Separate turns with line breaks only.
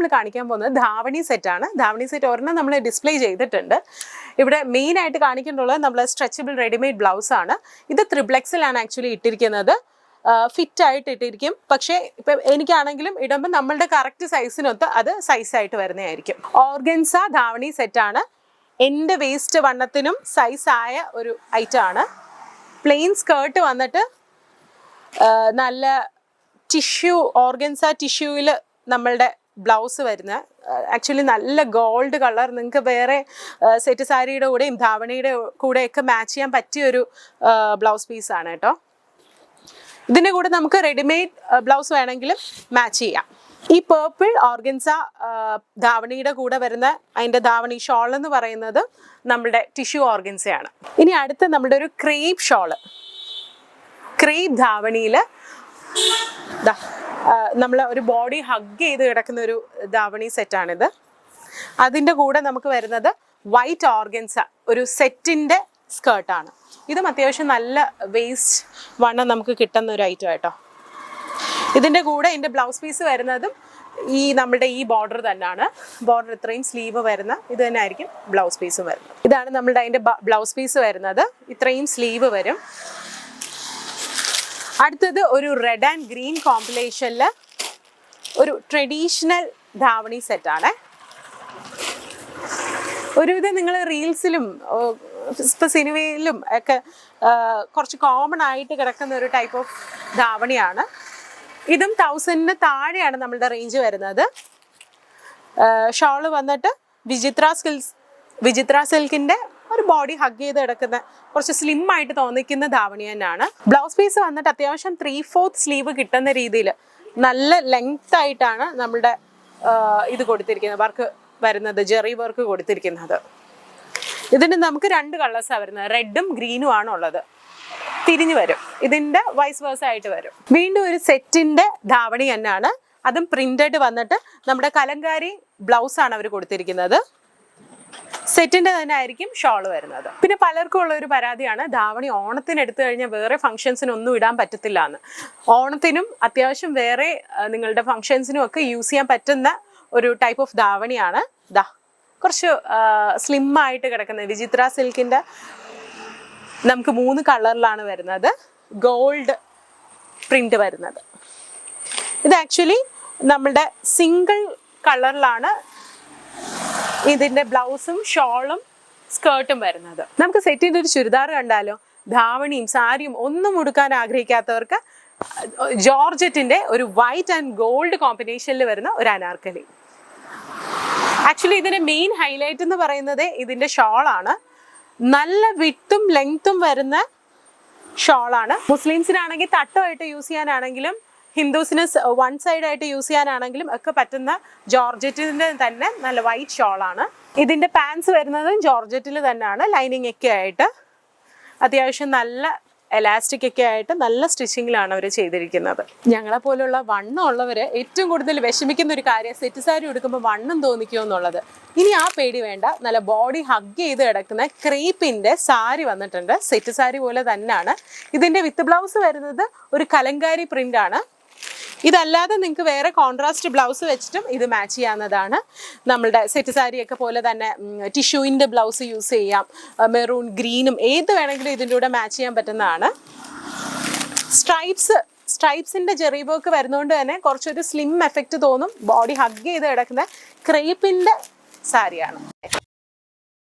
നമ്മൾ കാണിക്കാൻ പോകുന്നത് ധാവണി സെറ്റ് ആണ്. ധാവണി സെറ്റ് ഒരെണ്ണം നമ്മൾ ഡിസ്പ്ലേ ചെയ്തിട്ടുണ്ട്. ഇവിടെ മെയിനായിട്ട് കാണിക്കേണ്ടുള്ളത് നമ്മൾ സ്ട്രെച്ചബിൾ റെഡിമെയ്ഡ് ബ്ലൗസ് ആണ്. ഇത് ത്രിബ്ലെക്സിലാണ് ആക്ച്വലി ഇട്ടിരിക്കുന്നത്. ഫിറ്റ് ആയിട്ട് ഇട്ടിരിക്കും. പക്ഷേ ഇപ്പം എനിക്കാണെങ്കിലും ഇടുമ്പോൾ നമ്മളുടെ കറക്റ്റ് സൈസിനൊത്ത് അത് സൈസായിട്ട് വരുന്നതായിരിക്കും. ഓർഗൻസ ധാവണി സെറ്റ് ആണ്. എന്റെ വേസ്റ്റ് വണ്ണത്തിനും സൈസായ ഒരു ഐറ്റം ആണ്. പ്ലെയിൻ സ്കേർട്ട് വന്നിട്ട് നല്ല ടിഷ്യൂ ഓർഗൻസ ടിഷ്യൂവിൽ നമ്മളുടെ ബ്ലൗസ് വരുന്ന. ആക്ച്വലി നല്ല ഗോൾഡ് കളർ നിങ്ങൾക്ക് വേറെ സെറ്റ് സാരിയുടെ കൂടെയും ധാവണിയുടെ കൂടെയൊക്കെ മാച്ച് ചെയ്യാൻ പറ്റിയ ഒരു ബ്ലൗസ് പീസാണ് കേട്ടോ. ഇതിന്റെ കൂടെ നമുക്ക് റെഡിമെയ്ഡ് ബ്ലൗസ് വേണമെങ്കിലും മാച്ച് ചെയ്യാം. ഈ പേർപ്പിൾ ഓർഗൻസ ധാവണിയുടെ കൂടെ വരുന്ന അതിന്റെ ധാവണി ഷോൾ എന്ന് പറയുന്നത് നമ്മുടെ ടിഷ്യു ഓർഗൻസയാണ് ഇനി അടുത്ത നമ്മുടെ ഒരു ക്രീപ് ഷോൾ ക്രീപ് ധാവണിയിൽ നമ്മൾ ഒരു ബോഡി ഹഗ് ചെയ്ത് കിടക്കുന്ന ഒരു ധാവണി സെറ്റാണിത് അതിന്റെ കൂടെ നമുക്ക് വരുന്നത് വൈറ്റ് ഓർഗൻസ ഒരു സെറ്റിന്റെ സ്കേർട്ടാണ് ഇതും അത്യാവശ്യം നല്ല വേസ്റ്റ് വണ്ണം നമുക്ക് കിട്ടുന്ന ഒരു ഐറ്റം കേട്ടോ. ഇതിന്റെ കൂടെ എന്റെ ബ്ലൗസ് പീസ് വരുന്നതും ഈ നമ്മുടെ ഈ ബോർഡർ തന്നെയാണ്. ബോർഡർ ഇത്രയും സ്ലീവ് വരുന്ന ഇത് തന്നെ ആയിരിക്കും ബ്ലൗസ് പീസും വരുന്നത്. ഇതാണ് നമ്മളുടെ അതിന്റെ ബ്ലൗസ് പീസ് വരുന്നത്. ഇത്രയും സ്ലീവ് വരും. അടുത്തത് ഒരു റെഡ് ആൻഡ് ഗ്രീൻ കോമ്പിനേഷനിൽ ഒരു ട്രഡീഷണൽ ധാവണി സെറ്റാണ് ഒരുവിധം നിങ്ങൾ റീൽസിലും ഇപ്പം സിനിമയിലും ഒക്കെ കുറച്ച് കോമൺ ആയിട്ട് കിടക്കുന്ന ഒരു ടൈപ്പ് ഓഫ് ധാവണിയാണ്. ഇതും തൗസൻഡിന് താഴെയാണ് നമ്മളുടെ റേഞ്ച് വരുന്നത്. ഷോൾ വന്നിട്ട് വിചിത്ര സിൽസ് വിചിത്ര സിൽക്കിന്റെ ഒരു ബോഡി ഹഗ് ചെയ്ത് കിടക്കുന്ന കുറച്ച് സ്ലിം ആയിട്ട് തോന്നിക്കുന്ന ധാവണി തന്നെയാണ്. ബ്ലൗസ് പീസ് വന്നിട്ട് അത്യാവശ്യം ത്രീ ഫോർത്ത് സ്ലീവ് കിട്ടുന്ന രീതിയിൽ നല്ല ലെങ്ത് ആയിട്ടാണ് നമ്മുടെ ഇത് കൊടുത്തിരിക്കുന്നത് വർക്ക് വരുന്നത് ജെറി വർക്ക് കൊടുത്തിരിക്കുന്നത്. ഇതിന് നമുക്ക് രണ്ട് കളേഴ്സാണ് വരുന്നത്. റെഡും ഗ്രീനും ആണ് ഉള്ളത്. തിരിഞ്ഞു വരും. ഇതിന്റെ വൈസ് വേഴ്സ് ആയിട്ട് വരും. വീണ്ടും ഒരു സെറ്റിന്റെ ധാവണി തന്നെയാണ്. അതും പ്രിന്റഡ് വന്നിട്ട് നമ്മുടെ കലങ്കാരി ബ്ലൗസാണ് അവർ കൊടുത്തിരിക്കുന്നത്. സെറ്റിന്റെ തന്നെ ആയിരിക്കും ഷോൾ വരുന്നത്. പിന്നെ പലർക്കും ഉള്ള ഒരു പരാതിയാണ് ധാവണി ഓണത്തിന് എടുത്തു കഴിഞ്ഞാൽ വേറെ ഫംഗ്ഷൻസിന് ഒന്നും ഇടാൻ പറ്റത്തില്ല എന്ന് ഓണത്തിനും അത്യാവശ്യം വേറെ നിങ്ങളുടെ ഫംഗ്ഷൻസിനും ഒക്കെ യൂസ് ചെയ്യാൻ പറ്റുന്ന ഒരു ടൈപ്പ് ഓഫ് ധാവണിയാണ്. ദാ കുറച്ച് സ്ലിം ആയിട്ട് കിടക്കുന്നത് വിചിത്ര സിൽക്കിന്റെ നമുക്ക് മൂന്ന് കളറിലാണ് വരുന്നത്. ഗോൾഡ് പ്രിന്റ് വരുന്നത്. ഇത് ആക്ച്വലി നമ്മളുടെ സിംഗിൾ കളറിലാണ് ഇതിന്റെ ബ്ലൗസും ഷോളും സ്കേർട്ടും വരുന്നത്. നമുക്ക് സെറ്റിന്റെ ഒരു ചുരിദാർ കണ്ടാലോ? ധാവണിയും സാരിയും ഒന്നും ഉടുക്കാൻ ആഗ്രഹിക്കാത്തവർക്ക് ജോർജറ്റിന്റെ ഒരു വൈറ്റ് ആൻഡ് ഗോൾഡ് കോമ്പിനേഷനിൽ വരുന്ന ഒരു അനാർക്കലി. ആക്ച്വലി ഇതിന്റെ മെയിൻ ഹൈലൈറ്റ് എന്ന് പറയുന്നത് ഇതിന്റെ ഷോളാണ്. നല്ല വിട്ടും ലെങ്ത്തും വരുന്ന ഷോളാണ്. മുസ്ലിംസിനാണെങ്കിൽ തട്ടമായിട്ട് യൂസ് ചെയ്യാനാണെങ്കിലും ഹിന്ദുസിന് വൺ സൈഡ് ആയിട്ട് യൂസ് ചെയ്യാനാണെങ്കിലും ഒക്കെ പറ്റുന്ന ജോർജറ്റിന്റെ തന്നെ നല്ല വൈറ്റ് ഷോളാണ് ഇതിന്റെ പാൻസ് വരുന്നതും ജോർജറ്റിൽ തന്നെയാണ്. ലൈനിങ് ഒക്കെ ആയിട്ട് അത്യാവശ്യം നല്ല എലാസ്റ്റിക് ഒക്കെ ആയിട്ട് നല്ല സ്റ്റിച്ചിങ്ങിലാണ് അവർ ചെയ്തിരിക്കുന്നത്. ഞങ്ങളെ പോലുള്ള വണ്ണം ഉള്ളവർ ഏറ്റവും കൂടുതൽ വിഷമിക്കുന്ന ഒരു കാര്യം സെറ്റ് സാരി എടുക്കുമ്പോൾ വണ്ണം തോന്നിക്കുമോ എന്നുള്ളത്. ഇനി ആ പേടി വേണ്ട. നല്ല ബോഡി ഹഗ് ചെയ്ത് കിടക്കുന്ന ക്രീപ്പിന്റെ സാരി വന്നിട്ടുണ്ട്. സെറ്റ് സാരി പോലെ തന്നെയാണ്. ഇതിന്റെ വിത്ത് ബ്ലൗസ് വരുന്നത് ഒരു കലങ്കാരി പ്രിന്റ് ആണ്. ഇതല്ലാതെ നിങ്ങൾക്ക് വേറെ കോൺട്രാസ്റ്റ് ബ്ലൗസ് വെച്ചിട്ടും ഇത് മാച്ച് ചെയ്യാവുന്നതാണ്. നമ്മളുടെ സെറ്റ് സാരിയൊക്കെ പോലെ തന്നെ ടിഷ്യൂവിന്റെ ബ്ലൗസ് യൂസ് ചെയ്യാം. മെറൂൺ ഗ്രീനും ഏത് വേണമെങ്കിലും ഇതിന്റെ കൂടെ മാച്ച് ചെയ്യാൻ പറ്റുന്നതാണ്. സ്ട്രൈപ്സ് സ്ട്രൈപ്സിന്റെ ജെറി വർക്ക് വരുന്നതുകൊണ്ട് തന്നെ കുറച്ചൊരു സ്ലിം എഫക്റ്റ് തോന്നും. ബോഡി ഹഗ് ചെയ്ത് കിടക്കുന്ന ക്രേപ്പിന്റെ സാരിയാണ്